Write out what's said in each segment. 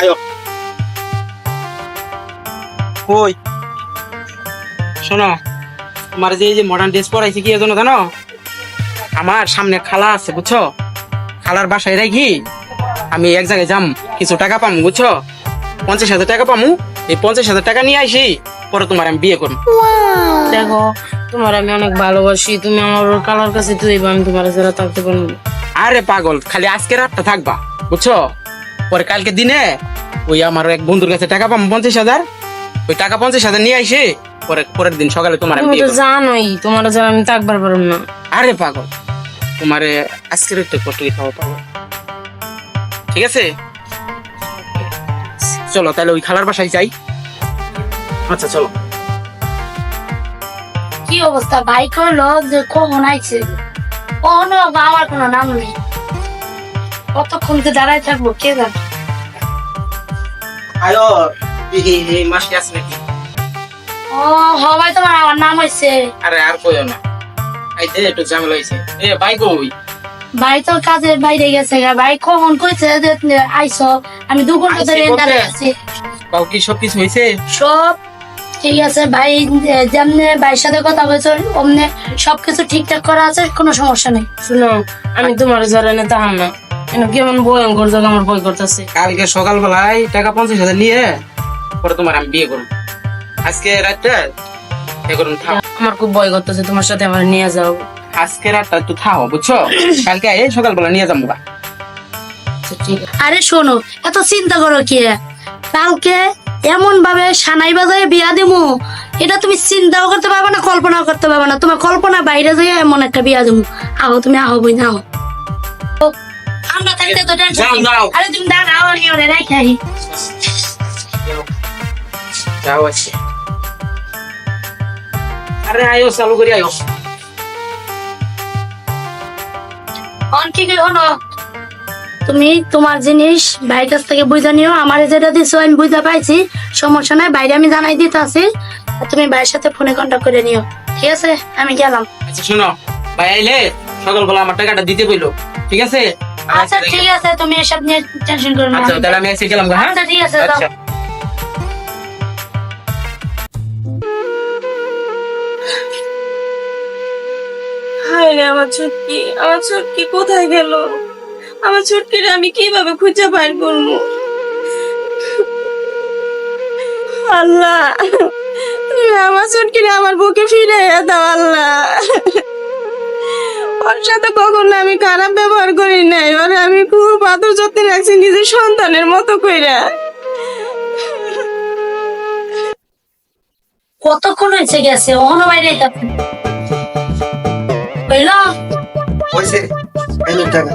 আয়ো ওই শোনো তোমার যে এই যে মডার্ন ড্রেস পরাইছে কি এজন্য জানো? আমার সামনে খালা আছে বুঝছ? খালার বাসায় রাখি আমি এক জায়গায় যাম কিছু টাকা পামু বুঝছ? পঞ্চাশ হাজার টাকা পামু এই পঞ্চাশ হাজার টাকা নিয়ে আসি পরে তোমার আমি বিয়ে করব দেখো তোমার আমি অনেক ভালোবাসি তুমি আমার কালার কাছে তুই আমি তোমার যারা থাকতে পারব। আরে পাগল খালি আজকে রাতটা থাকবা বুঝছ? পরে কালকে দিনে ওই আমার এক বন্ধুর কাছে টাকা পাবো পঞ্চাশ হাজার। ওই টাকা পঞ্চাশ হাজার নিয়ে আইসে পরে পরের দিন সকালে তোমার আমি তো জানোই তোমার যারা আমি থাকবার পারব না। আরে পাগল তোমারে আজকের একটু কষ্ট খাওয়া পাবো ঠিক আছে? চলো তাহলে ওই খালার বাসায় যাই। আচ্ছা চলো। কি অবস্থা? ভাই কইলো যে কখন আইছে? কখনো আমার কোনো নাম নেই। কতক্ষণ যে দাঁড়ায় থাকব কে জানে? আয়ো এই মাসে আছে নাকি? ও হবাই তোমার আমার নাম হয়েছে আরে আর কইও না। আইতে একটু ঝামেলা হয়েছে এ ভাই কই? ভাই তো কাজের বাইরে গেছে গা। ভাই কখন কইছে যে আইছো? আমি দু ঘণ্টা ধরে? দাঁড়িয়ে আছি। কাউ কি সব কিছু হয়েছে সব ঠিক আছে ভাই যেমনে ভাইয়ের সাথে কথা বলছো অমনে সবকিছু ঠিকঠাক করা আছে কোনো সমস্যা নেই। শুনো আমি তোমার যারা না তাহাম না। কেমন ভয়ঙ্কর জায়গা আমার ভয় করতেছে। কালকে সকালবেলায় টাকা পঞ্চাশ হাজার নিয়ে পরে তোমার আমি বিয়ে করব। আজকে রাতটা এ করুন থাও আমার খুব ভয় করতেছে তোমার সাথে আমার নিয়ে যাও। আজকে রাতটা একটু থাও বুঝছ? কালকে এই সকালবেলা নিয়ে যাব। আচ্ছা, আরে শোনো এত চিন্তা করো কি? কালকে এমন ভাবে সানাই বাজারে বিয়া দিমু এটা তুমি চিন্তাও করতে পারবে না কল্পনাও করতে পারবে না। তোমার কল্পনা বাইরে যাই এমন একটা বিয়া দিমু আহো তুমি আহো বই ও, আমরা থাকতে তো টেনশন। আরে তুমি দাঁড়াও আমি ওরে যাও আছে আরে আয়ো চালু করি আয়ো। অন কি কই হনো তুমি তোমার জিনিস ভাইয়ের কাছ থেকে বুঝা নিও। আমার যেটা দিছো আমি বুঝা পাইছি। সমস্যা নাই বাইরে আমি জানাই দিতে আছি আর তুমি ভাইয়ের সাথে ফোনে কন্ট্যাক্ট করে নিও। ঠিক আছে? আমি গেলাম। আচ্ছা শোনো। ভাই আইলে সকালবেলা আমার টাকাটা দিতে বইলো। ঠিক আছে? আচ্ছা ঠিক আছে তুমি এসব নিয়ে টেনশন করো না। আচ্ছা তাহলে আমি এসে গেলাম গো, হ্যাঁ? আচ্ছা ঠিক আছে আচ্ছা। হায় রে আমার ছুটকি আমার ছুটকি কোথায় গেল? আমার ছুটকিরে আমি কীভাবে খুঁজে বাইর করব? আল্লাহ তুমি আমার ছুটকিরে আমার বুকে ফিরে দাও আল্লাহ। ওর সাথে কখনো আমি খারাপ ব্যবহার করি নাই। ওরে আমি খুব আদর যত্নে রাখছি নিজের সন্তানের মতো কইরা। কতক্ষণ হয়েছে গেছে? অহনো বাইরে হইল হয়েছে টাকা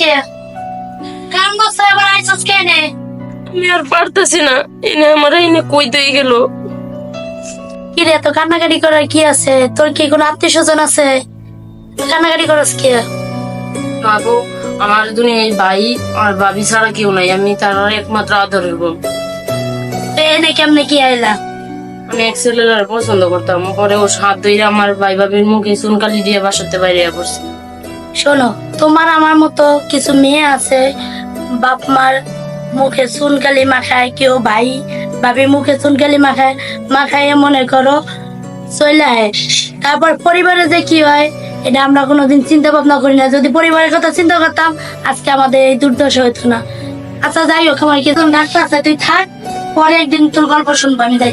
কে আইসস কে আমি আর পারতেছি না। এনে আমার এনে কই দিয়ে গেল? কিরে তো কান্নাকাটি করার কি আছে? তোর কি কোনো আত্মীয় স্বজন আছে? কান্নাকাটি করস কে? বাবু আমার দুনিয়ায় ভাই আর ভাবি ছাড়া কেউ নাই। আমি তার একমাত্র আদরের বোন এনে কেমনে কি আইলা? আমি এক ছেলের পছন্দ করতাম। পরে ও সাত ধরে আমার ভাই ভাবির মুখে চুনকালি দিয়ে বাসাতে বাইরে পড়ছে। শোনো তোমার আমার মতো কিছু মেয়ে আছে। বাপ মার মুখে চুনকালি মাখায় কেউ ভাই ভাবি মুখে চুনকালি মাখায় মাখায় মনে করো চলে আয়। তারপর পরিবারে যে কি হয়, এটা আমরা কোনোদিন চিন্তা ভাবনা করি না। যদি পরিবারের কথা চিন্তা করতাম, আজকে আমাদের এই দুর্দশা হইতো না। আচ্ছা যাই হোক, আমার কিছু ডাক্তার আছে, তুই থাক, পরে একদিন তোর গল্প শুনব, আমি যাই।